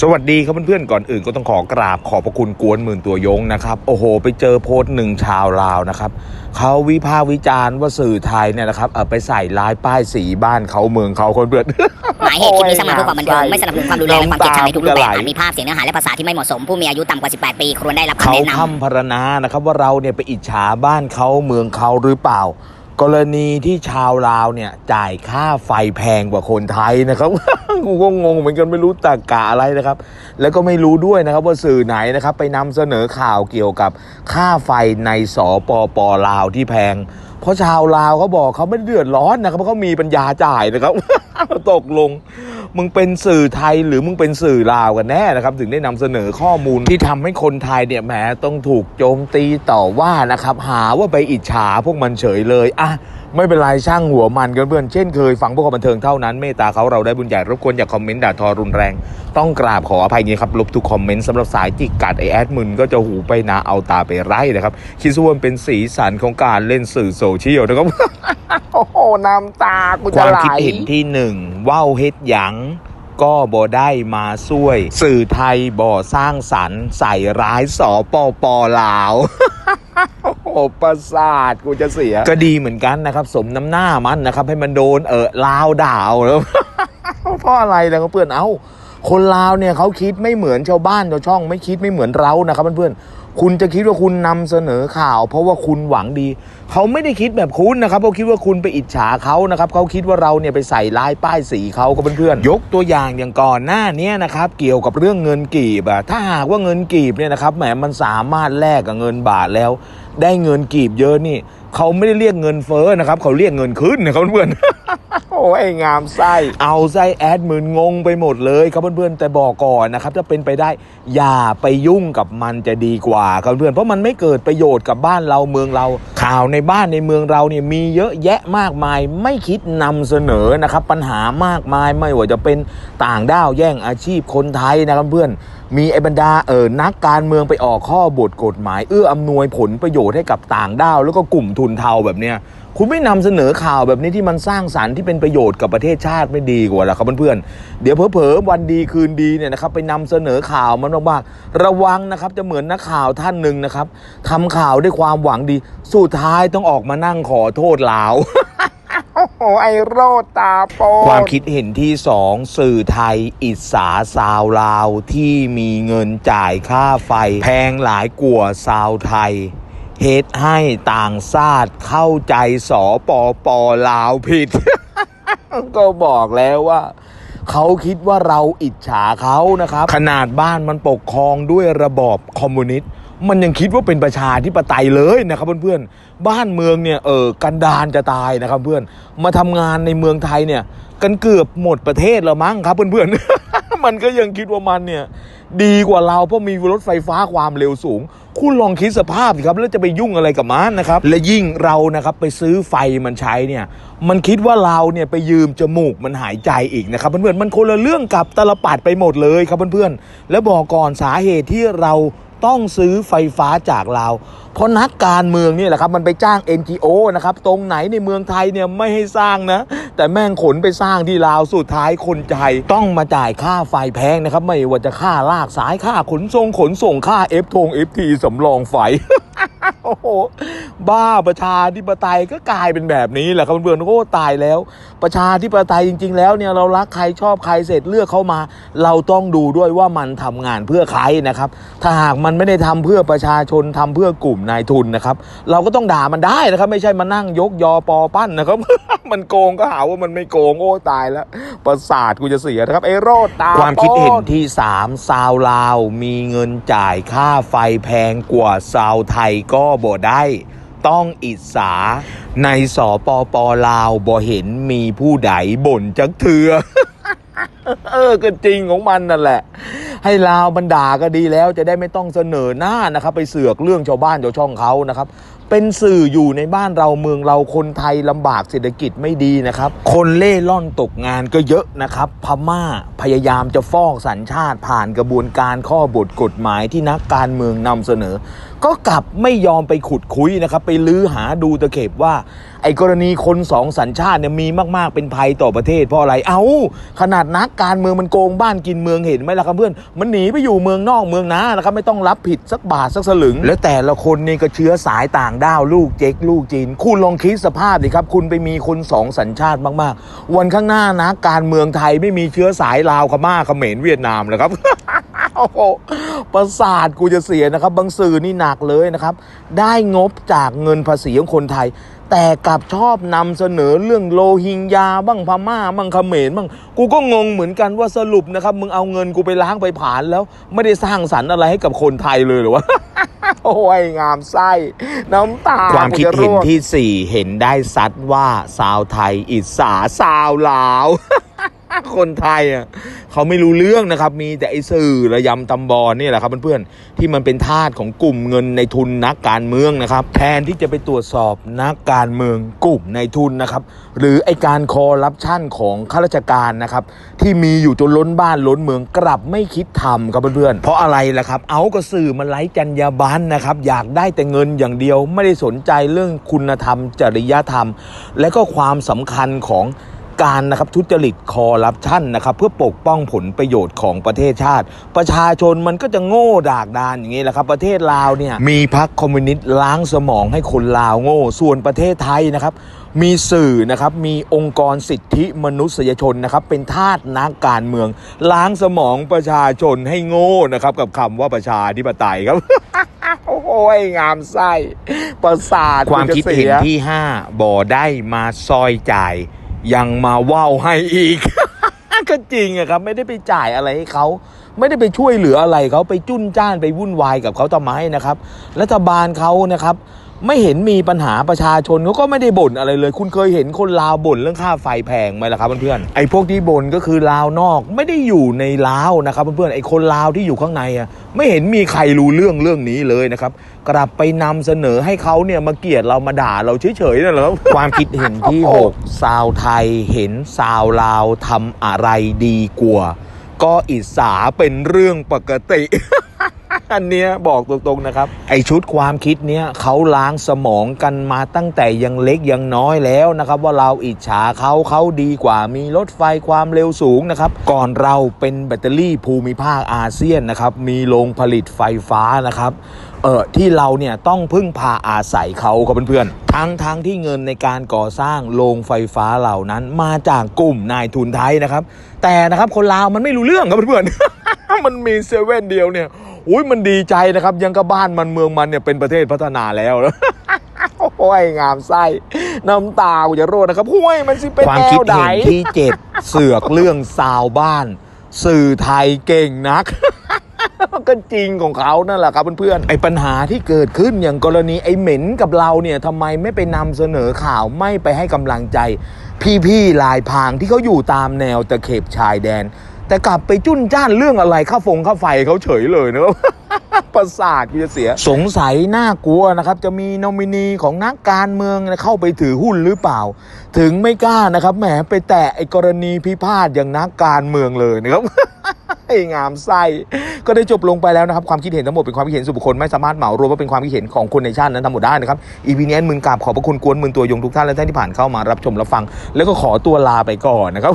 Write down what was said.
สวัสดีครับเพื่อนๆก่อนอื่นก็ต้องขอกราบขอบพระคุณกวนหมื่นตัวยงนะครับโอ้โห ไปเจอโพสต์หนึ่งชาวลาวนะครับเขาวิพากษ์วิจารณ์ว่าสื่อไทยเนี่ยนะครับเอาไปใส่ลายป้ายสีบ้านเขาเมืองเขาคนเพื่อนหมายเหตุคลิปนี้สร้างมาเพื่อความบันเทิงไม่สนับสนุนความรุนแรงและความเกลียดชังในทุกรูปแบบน้ำตาอาจมีภาพเสียงเนื้อหาและภาษาที่ไม่เหมาะสมผู้มีอายุต่ำกว่า 18 ปีควรได้รับเขาคำแนะนำทำพรรณนานะครับว่าเราเนี่ยไปอิจฉาบ้านเขาเมืองเขาหรือเปล่า กรณีที่ชาวลาวเนี่ยจ่ายค่าไฟแพงกว่าคนไทยนะครับ กูก็งงเหมือนกันไม่รู้ตากะอะไรนะครับ แล้วก็ไม่รู้ด้วยนะครับว่าสื่อไหนนะครับ ไปนำเสนอข่าวเกี่ยวกับค่าไฟในสปปลาวที่แพง เพราะชาวลาวเขาบอกเขาไม่เดือดร้อนนะครับเพราะเขามีปัญญาจ่ายนะครับ ตกลง มึงเป็นสื่อไทยหรือมึงเป็นสื่อลาวกันแน่นะครับ ถึงได้นำเสนอข้อมูลที่ทำให้คนไทยเนี่ยแหมต้องถูกโจมตีต่อว่านะครับ หาว่าไปอิจฉาพวกมันเฉยเลยอะ ไม่เป็นไรช่างหัวมันกันเพื่อนเช่นเคยฟังพวกความบันเทิงเท่านั้นเมตตาเขาเราได้บุญใหญ่รบกวนอย่าคอมเมนต์ด่าทอรุนแรง ต้องกราบขออภัยนี้ครับลบทุกคอมเมนต์สำหรับสายจิกกัดไอแอดมึนก็จะหูไปนาเอาตาไปไร่นะครับคิดว่ามันเป็นสีสันของการเล่นสื่อโซเชียลนะครับโอ้โหน้ำตากูจะไหลความคิดเห็นที่หนึ่งว่าวเฮ็ดหยังก็บ่ได้มาช่วย สื่อไทยบ่สร้างสรรค์ใส่ร้ายสอปอปอลาว ประสาทกูจะเสีย ก็ดีเหมือนกันนะครับ สมน้ำหน้ามันนะครับ ให้มันโดนเออลาวด่าวแล้วเพราะอะไรล่ะเพื่อนเอ้า คนลาวเนี่ยเขาคิดไม่เหมือนชาวบ้านชาวช่อง ไม่คิดไม่เหมือนเรานะครับเพื่อนๆ คุณจะคิดว่าคุณนำเสนอข่าว เพราะว่าคุณหวังดี เขาไม่ได้คิดแบบคุณนะครับเขาคิดว่าคุณไปอิจฉาเขานะครับเขาคิดว่าเราเนี่ยไปใส่ลายป้ายสีเขากับเพื่อนๆยกตัวอย่างอย่างก่อนหน้านี้นะครับเกี่ยวกับเรื่องเงินกีบอะถ้าหากว่าเงินกีบเนี่ยนะครับแหมมันสามารถแลกกับเงินบาทแล้ว ได้เงินกีบเยอะนี่เขาไม่ได้เรียกเงินเฟ้อนะครับเขาเรียกเงินขึ้นนะครับเพื่อนๆ โอ้ยงามไส้เอาไส้แอดมืนงงไปหมดเลยครับเพื่อนๆแต่บอกก่อนนะครับถ้าเป็นไปได้อย่าไปยุ่งกับมันจะดีกว่าครับเพื่อนเพราะมันไม่เกิดประโยชน์กับบ้านเราเมืองเรา ข่าวในบ้านในเมืองเราเนี่ยมีเยอะแยะมากมาย ไม่คิดนำเสนอนะครับปัญหามากมายไม่ว่าจะเป็นต่างด้าวแย่งอาชีพคนไทยนะครับเพื่อน มีไอ้บรรดาเออนักการเมืองไปออกข้อบทกฎหมาย เอื้ออำนวยผลประโยชน์ให้กับต่างด้าว แล้วก็กลุ่มทุนเทาแบบเนี้ยคุณไม่นำเสนอข่าวแบบนี้ที่มันสร้างสารรค์ที่เป็นประโยชน์กับประเทศชาติไม่ดีกว่าเหรอครับเพื่อนๆเดี๋ยวเผลอๆวันดีคืนดีเนี่ยนะครับไปนำเสนอข่าวมันมากๆระวังนะครับจะเหมือนนักข่าวท่านหนึ่งนะครับทำข่าวด้วยความหวังดี สุดท้ายต้องออกมานั่งขอโทษลาว อ้โหไอโรตาโปความคิดเห็นที่สองสื่อไทย อิสาซาวลาวที่มีเงินจ่ายค่าไฟ แพงหลายกว่าซาวไทยเฮ็ดให้ต่างชาติเข้าใจสอปอปอลาวผิด ก็บอกแล้วว่าเขาคิดว่าเราอิจฉาเขานะครับ ขนาดบ้านมันปกครองด้วยระบอบคอมมิวนิสต์ มันยังคิดว่าเป็นประชาธิปไตยเลยนะครับเพื่อนๆ บ้านเมืองเนี่ยเออกันดานจะตายนะครับเพื่อนมาทำงานในเมืองไทยเนี่ย กันเกือบหมดประเทศแล้วมั้งครับเพื่อนๆมันก็ยังคิดว่ามันเนี่ยดีกว่าเราเพราะมีรถไฟฟ้าความเร็วสูง คุณลองคิดสภาพสิครับแล้วจะไปยุ่งอะไรกับมันนะครับ และยิ่งเรานะครับไปซื้อไฟมันใช้เนี่ยมันคิดว่าเราเนี่ยไปยืมจมูกมันหายใจอีกนะครับเพื่อนๆมันคนละเรื่องกับตลปัดไปหมดเลยครับเพื่อนๆแล้วบอกก่อนสาเหตุที่เรา ต้องซื้อไฟฟ้าจากเราเพราะนักการเมืองนี่แหละครับ มันไปจ้าง NGO นะครับ ตรงไหนในเมืองไทยเนี่ยไม่ให้สร้างนะ แต่แม่งขนไปสร้างที่ลาวสุดท้ายคนไทยต้องมาจ่ายค่าไฟแพงนะครับ ไม่ว่าจะค่าลากสายค่าขนส่งขนส่งค่า F ทง FT สำรองไฟ โอ้โหบ้าประชาธิปไตยก็กลายเป็นแบบนี้แหละครับเพื่อนๆโอ้ตายแล้ว ประชาธิปไตยจริง ๆ แล้วเนี่ยเรารักใครชอบใครเสร็จเลือกเข้ามา เราต้องดูด้วยว่ามันทำงานเพื่อใครนะครับ ถ้าหากมันไม่ได้ทำเพื่อประชาชนทำเพื่อกลุ่มนายทุนนะครับ เราก็ต้องด่ามันได้นะครับ ไม่ใช่มานั่งยกยอปอปั้นนะครับ มันโกงก็หาว่ามันไม่โกงโอ้ตายแล้วประสาทกูจะเสียนะครับไอ้โรดตาความคิดเห็นที่3ซาวลาวมีเงินจ่ายค่าไฟแพงกว่าซาวไทยก็บ่ได้ ต้องอิสา ในสปปลาวบ่เห็นมีผู้ใดบ่นจักเถือเออก็จริงของมันนั่นแหละ ให้ลาวบรรดาก็ดีแล้ว จะได้ไม่ต้องเสนอหน้านะครับ ไปเสือกเรื่องชาวบ้านชาวช่องเขานะครับ เป็นสื่ออยู่ในบ้านเราเมืองเราคนไทยลำบากเศรษฐกิจไม่ดีนะครับ คนเล่ร่อนตกงานก็เยอะนะครับ พม่าพยายามจะฟอกสัญชาติผ่านกระบวนการข้อบทกฎหมายที่นักการเมืองนำเสนอ ก็กลับไม่ยอมไปขุดคุยนะครับ ไปลื้อหาดูตะเข็บว่า ไอ้กรณีคนสองสัญชาติเนี่ยมีมาก ๆ เป็นภัยต่อประเทศเพราะอะไร เอา้า ขนาดนักการเมืองมันโกงบ้านกินเมืองเห็นไหมล่ะครับเพื่อน มันหนีไปอยู่เมืองนอกเมืองนานะครับ ไม่ต้องรับผิดสักบาทสักสลึง แล้วแต่ละคนนี่ก็เชื้อสายต่างด้าวลูกเจ๊กลูกจีน คุณลองคิดสภาพดิครับ คุณไปมีคนสองสัญชาติมาก ๆ วันข้างหน้านะกการเมืองไทยไม่มีเชื้อสายลาวพม่าเขมรเวียดนามเลยครับ โอ้โหประสาทกูจะเสียนะครับ บางสื่อนี่หนักเลยนะครับ ได้งบจากเงินภาษีของคนไทย แต่กลับชอบนำเสนอเรื่องโลหิงยาบ้างพม่าบ้างเขมรบ้างกูก็งงเหมือนกันว่าสรุปนะครับ มึงเอาเงินกูไปล้างไปผลาญแล้ว ไม่ได้สร้างสรรค์อะไรให้กับคนไทยเลยหรือวะโอ้ยงามไส้ น้ำตา ความคิดเห็นกูจะร่วงที่4เห็นได้ซัดว่าสาวไทยอิสาสาวลาว คนไทยอะเขาไม่รู้เรื่องนะครับ มีแต่ไอ้สื่อระยำตำบอลนี่แหละครับเพื่อนๆที่มันเป็นทาสของกลุ่มเงินในทุนนักการเมืองนะครับ แทนที่จะไปตรวจสอบนักการเมืองกลุ่มในทุนนะครับ หรือไอการคอร์รัปชันของข้าราชการนะครับที่มีอยู่จนล้นบ้านล้นเมืองกลับไม่คิดทำครับเพื่อนๆเพราะอะไรล่ะครับ เอาก็สื่อมันไร้จรรยาบรรณนะครับอยากได้แต่เงินอย่างเดียวไม่ได้สนใจเรื่องคุณธรรม จริยธรรม และก็ความสำคัญของ การนะครับทุจริตคอร์รัปชันนะครับเพื่อปกป้องผลประโยชน์ของประเทศชาติ ประชาชนมันก็จะโง่ดากดานอย่างนี้แหละครับ ประเทศลาวเนี่ยมีพรรคคอมมิวนิสต์ล้างสมองให้คนลาวโง่ ส่วนประเทศไทยนะครับมีสื่อนะครับ มีองค์กรสิทธิมนุษยชนนะครับ เป็นทาสนักการเมือง ล้างสมองประชาชนให้โง่นะครับ กับคำว่าประชาธิปไตยครับ โอ้โหงามไส้ประสาทความคิดเห็นที่ 5 บ่อได้มาซอยจ่าย ยังมาว่าวให้อีก ก็จริงอะครับ ไม่ได้ไปจ่ายอะไรให้เขาไม่ได้ไปช่วยเหลืออะไรเขาไปจุ้นจ้านไปวุ่นวายกับเขาทำไมนะครับ รัฐบาลเขานะครับ ไม่เห็นมีปัญหาประชาชนเขาก็ไม่ได้บ่นอะไรเลย คุณเคยเห็นคนลาวบ่นเรื่องค่าไฟแพงไหมล่ะครับเพื่อนๆไอ้พวกที่บ่นก็คือลาวนอกไม่ได้อยู่ในลาวนะครับเพื่อนๆไอ้คนลาวที่อยู่ข้างในอะไม่เห็นมีใครรู้เรื่องเรื่องนี้เลยนะครับกลับไปนำเสนอให้เขาเนี่ยมาเกลียดเรามาด่าเราเฉยๆนั่นแหละความคิดเห็นที่6สาวไทยเห็นสาวลาวทำอะไรดีกว่าก็อิสาเป็นเรื่องปกติ อันเนี้ยบอกตรงๆนะครับ ไอชุดความคิดเนี้ยเขาล้างสมองกันมาตั้งแต่ยังเล็กยังน้อยแล้วนะครับ ว่าเราอิจฉาเขาเขาดีกว่ามีรถไฟความเร็วสูงนะครับ ก่อนเราเป็นแบตเตอรี่ภูมิภาคอาเซียนนะครับ มีโรงผลิตไฟฟ้านะครับเออที่เราเนี่ยต้องพึ่งพาอาศัยเขาครับเพื่อนๆทั้งทั้งที่เงินในการก่อสร้างโรงไฟฟ้าเหล่านั้น มาจากกลุ่มนายทุนไทยนะครับ แต่นะครับคนลาวมันไม่รู้เรื่องครับเพื่อนๆมันมีเซเว่นเดียวเนี่ย อุ้ยมันดีใจนะครับ ยังกับบ้านมันเมืองมันเนี่ยเป็นประเทศพัฒนาแล้วโอ้ยงามไส้น้ำตากูจะโรดนะครับห้วยมันสิเป็นความแนคิดวใดเห็นที่เสือกเรื่องซาวบ้าน สื่อไทยเก่งนักก็จริงของเขานั่นแหละครับเพื่อนๆไอ้ปัญหาที่เกิดขึ้นอย่างกรณีไอ้เหม็นกับเราเนี่ยทำไมไม่ไปนำเสนอข่าวไม่ไปให้กำลังใจ พี่ๆลายพรางที่เขาอยู่ตามแนวตะเข็บชายแดน แต่กลับไปจุ้นจ้านเรื่องอะไรค่าฟงค่าไฟเขาเฉยเลยนะครับประสาทกูจะเสีย สงสัยน่ากลัวนะครับ จะมีนอมินีของนักการเมืองเข้าไปถือหุ้นหรือเปล่า ถึงไม่กล้านะครับแหมไปแตะไอ้กรณีพิพาทอย่างนักการเมืองเลยนะครับไอ้งามไส้ก็ได้จบลงไปแล้วนะครับ ความคิดเห็นทั้งหมดเป็นความคิดเห็นส่วนบุคคลไม่สามารถเหมารวมว่าเป็นความคิดเห็นของคนในชาตินั้นทั้งหมดได้นะครับอีพีนี้มึงกราบขอบพระคุณกวนมึงตัวยงทุกท่านและท่านที่ผ่านเข้ามารับชมรับฟัง แล้วก็ขอตัวลาไปก่อนนะครับ